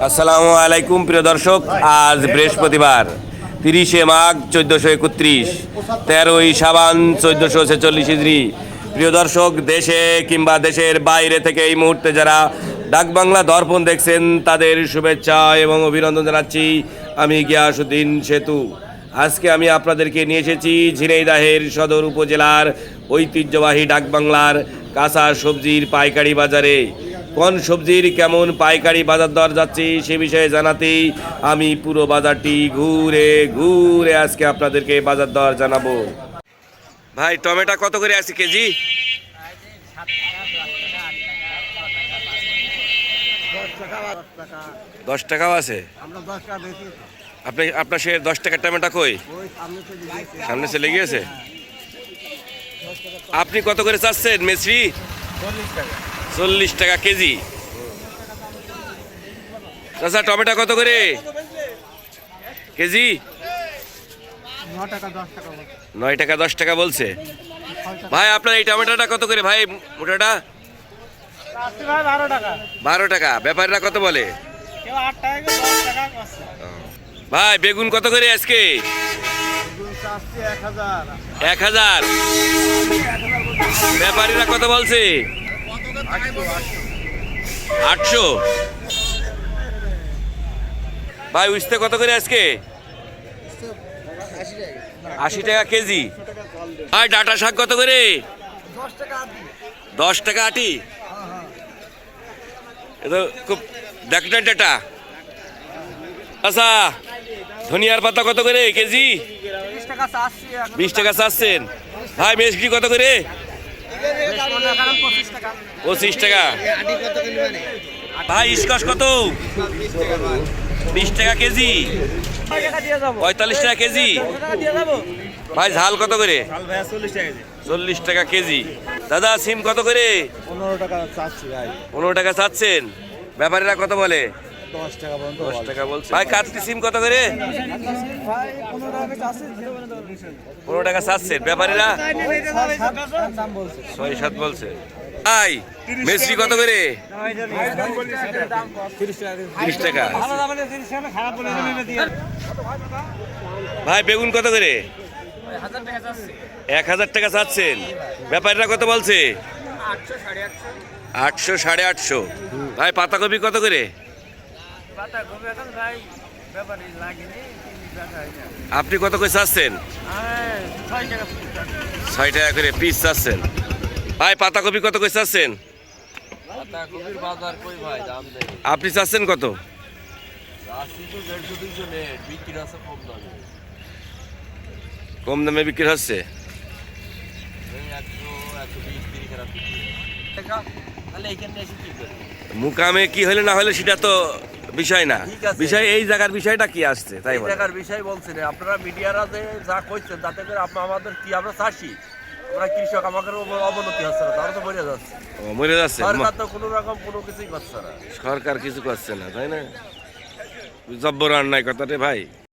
আসসালামু আলাইকুম, প্রিয় দর্শক। আজ বৃহস্পতিবার, তিরিশে মাঘ চোদ্দোশো একত্রিশ, তেরোই সাবান চোদ্দোশো ছেচল্লিশ ইজরি প্রিয় দর্শক, দেশে কিংবা দেশের বাইরে থেকে এই মুহূর্তে যারা ডাকবাংলা দর্পণ দেখছেন, তাদের শুভেচ্ছা এবং অভিনন্দন জানাচ্ছি আমি গিয়াসুদ্দিন সেতু। আজকে আমি আপনাদেরকে নিয়ে এসেছি ঝিনাইদাহের সদর উপজেলার ঐতিহ্যবাহী ডাকবাংলার কাঁচা সবজির পাইকারি বাজারে। কোন সবজির কেমন পাইকারি বাজার দর যাচ্ছে সে বিষয়ে জানাতেই আমি পুরো বাজারটি ঘুরে ঘুরে আজকে আপনাদেরকে বাজার দর জানাব। ভাই, টমেটো কত করে আছে কেজি? দশ টাকাও আছে? আপনি, আপনার সে দশ টাকার টমেটো কই? সামনে চলে গিয়েছে? আপনি কত করে চাচ্ছেন, মেসরি? চল্লিশ টাকা। চল্লিশ টাকা কেজি। চাচা, টমেটো কত করে? কেজি। নয় টাকা দশ টাকা বলছে। ভাই, আপনার এই টমেটোটা কত করে? ভাই, মোটাটা? বারো টাকা। ব্যাপারীরা কত বলে? ভাই, বেগুন কত করে আজকে? এক হাজার। ব্যাপারীরা কত বলছে? আটশো? ভাই উঠতে কত করে আজকে? আশি টাকা কেজি। ভাই ডাটা শাক কত করে? দশ টাকা আটি। এ তো খুব ডাক্তার ডাটা। আচ্ছা ধনিয়ার পাতা কত করে কেজি? বিশ টাকা চাচ্ছি বিশ টাকা চাচ্ছেন। ভাই মেসকি কত করে? পঁচিশ টাকা। ভাই স্কচ কত? বিশ টাকা কেজি। টাকা দিয়ে যাব পঁয়তাল্লিশ টাকা কেজি। টাকা দিয়ে যাব ভাই ঝাল কত করে? চল্লিশ টাকা চল্লিশ টাকা কেজি। দাদা সিম কত করে? পনেরো টাকা চাচ্ছি ভাই। পনেরো টাকা চাচ্ছেন। ব্যাপারীরা কত বলে? দশ টাকা পর্যন্ত দশ টাকা বলছে। ভাই সিম কত করে? পনেরো টাকা চাচ্ছেন ব্যাপারীরা? ছয় সাত বলছে। কত করে? তিরিশ টাকা। ভাই বেগুন কত করে? এক হাজার টাকা চাচ্ছেন ব্যাপারীরা কত বলছে? আটশো সাড়ে আটশো। আটশো সাড়ে আটশো। ভাই পাতাকপি কত করে? আপনি কত করে চাচ্ছেন? হ্যাঁ ছয় টাকা করে পিস চাচ্ছেন। ভাই পাতাকপি কত করে চাচ্ছেন? পাতা কপির বাজার কই ভাই দাম নেই। আপনি চাচ্ছেন কত? কম দামে। কম দামে বিক্রি হচ্ছে? মুকামে কি হলে না হলে সেটা তো বিষয় না। বিষয় এই জায়গার বিষয়টা কি আসছে? তাই এই জায়গার বিষয় বলছেন আপনারা মিডিয়ারা যে যা কইছেন তাতে করে আমাদের কি আমরা চাষি? আমরা কৃষক আমাদের অব- অবনতি হচ্ছে না তারা তো মরে যাচ্ছে। ও, মরে যাচ্ছে। সরকার তো কোনো রকম কোনো কিছুই করছে না। সরকার কিছু করছে না তাই না? জব্বর অন্যায় কথাটা ভাই।